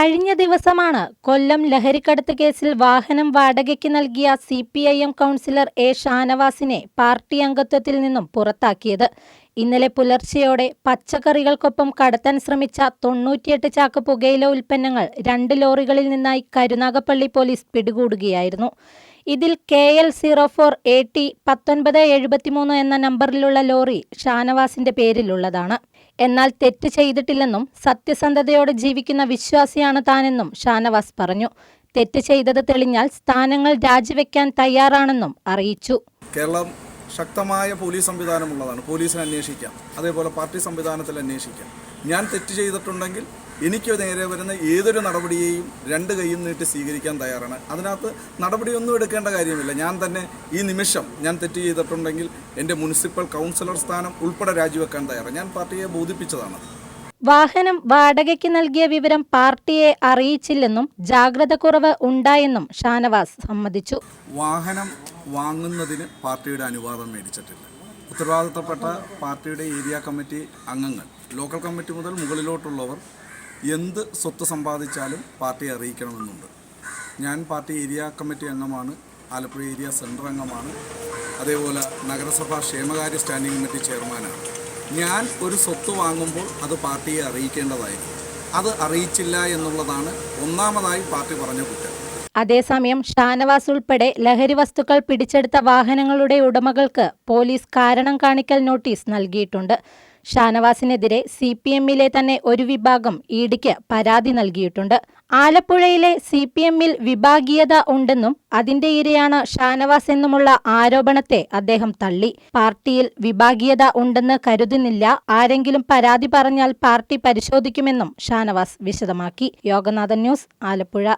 കഴിഞ്ഞ ദിവസമാണ് കൊല്ലം ലഹരിക്കടത്ത് കേസിൽ വാഹനം വാടകയ്ക്ക് നൽകിയ C P I M councillor A ഷാനവാസിനെ party അംഗത്വത്തിൽ നിന്നും പുറത്താക്കിയത്. ഇന്നലെ പുലർച്ചെയോടെ പച്ചക്കറികൾക്കൊപ്പം കടത്താൻ ശ്രമിച്ച തൊണ്ണൂറ്റിയെട്ട് ചാക്ക് പുകയില ഉൽപ്പന്നങ്ങൾ രണ്ട് ലോറികളിൽ നിന്നായി കരുനാഗപ്പള്ളി പോലീസ് പിടികൂടുകയായിരുന്നു. ഇതിൽ K L zero four A T പത്തൊൻപത് എഴുപത്തിമൂന്ന് എന്ന നമ്പറിലുള്ള ലോറി ഷാനവാസിന്റെ പേരിലുള്ളതാണ്. എന്നാൽ തെറ്റ് ചെയ്തിട്ടില്ലെന്നും സത്യസന്ധതയോടെ ജീവിക്കുന്ന വിശ്വാസിയാണ് താനെന്നും ഷാനവാസ് പറഞ്ഞു. തെറ്റ് ചെയ്തത് തെളിഞ്ഞാൽ സ്ഥാനങ്ങൾ രാജിവെക്കാൻ തയ്യാറാണെന്നും അറിയിച്ചു. കേരളം ശക്തമായ പോലീസ് സംവിധാനമുള്ളതാണ്. പോലീസിനെ അന്വേഷിക്കാം. അതേപോലെ പാർട്ടി സംവിധാനത്തിൽ അന്വേഷിക്കാം. ഞാൻ തെറ്റ് ചെയ്തിട്ടുണ്ടെങ്കിൽ എനിക്ക് നേരെ വരുന്ന ഏതൊരു നടപടിയെയും രണ്ട് കൈയും നീട്ടി സ്വീകരിക്കാൻ തയ്യാറാണ്. അതിനകത്ത് നടപടിയൊന്നും എടുക്കേണ്ട കാര്യമില്ല. ഞാൻ തന്നെ ഈ നിമിഷം ഞാൻ തെറ്റ് ചെയ്തിട്ടുണ്ടെങ്കിൽ എന്റെ മുനിസിപ്പൽ കൗൺസിലർ സ്ഥാനം ഉൾപ്പെടെ രാജിവെക്കാൻ തയ്യാറാണ്. ഞാൻ പാർട്ടിയെ ബോധിപ്പിച്ചതാണ്. വാഹനം വാടകയ്ക്ക് നൽകിയ വിവരം പാർട്ടിയെ അറിയിച്ചില്ലെന്നും ജാഗ്രത കുറവ് ഉണ്ടായെന്നും ഷാനവാസ് സമ്മതിച്ചു. വാഹനം വാങ്ങുന്നതിന് പാർട്ടിയുടെ അനുവാദം മേടിച്ചിട്ടില്ല. ഉത്തരവാദിത്തപ്പെട്ട പാർട്ടിയുടെ ഏരിയ കമ്മിറ്റി അംഗങ്ങൾ ലോക്കൽ കമ്മിറ്റി മുതൽ മുകളിലോട്ടുള്ളവർ എന്ത് സ്വത്ത് സമ്പാദിച്ചാലും പാർട്ടിയെ അറിയിക്കണമെന്നുണ്ട്. ഞാൻ പാർട്ടി ഏരിയ കമ്മിറ്റി അംഗമാണ് ആലപ്പുഴ ഏരിയ സെൻട്രൽ അംഗമാണ് അതേപോലെ നഗരസഭാ ക്ഷേമകാര്യ സ്റ്റാൻഡിംഗ് കമ്മിറ്റി ചെയർമാനാണ്. ഞാൻ ഒരു സ്വത്ത് വാങ്ങുമ്പോൾ അത് പാർട്ടിയെ അറിയിക്കേണ്ടതായിരുന്നു. അത് അറിയിച്ചില്ല എന്നുള്ളതാണ് ഒന്നാമതായി പാർട്ടി പറഞ്ഞ കുറ്റം. അതേസമയം ഷാനവാസ് ഉൾപ്പെടെ ലഹരി വസ്തുക്കൾ പിടിച്ചെടുത്ത വാഹനങ്ങളുടെ ഉടമകൾക്ക് പോലീസ് കാരണം കാണിക്കൽ നോട്ടീസ് നൽകിയിട്ടുണ്ട്. ഷാനവാസിനെതിരെ സി പി എമ്മിലെ തന്നെ ഒരു വിഭാഗം ഇഡിക്ക് പരാതി നൽകിയിട്ടുണ്ട്. ആലപ്പുഴയിലെ സി പി എമ്മിൽ വിഭാഗീയത ഉണ്ടെന്നും അതിന്റെ ഇരയാണ് ഷാനവാസ് എന്നുമുള്ള ആരോപണത്തെ അദ്ദേഹം തള്ളി. പാർട്ടിയിൽ വിഭാഗീയത ഉണ്ടെന്ന് കരുതുന്നില്ല. ആരെങ്കിലും പരാതി പറഞ്ഞാൽ പാർട്ടി പരിശോധിക്കുമെന്നും ഷാനവാസ് വിശദമാക്കി. യോഗനാഥൻ ന്യൂസ് ആലപ്പുഴ.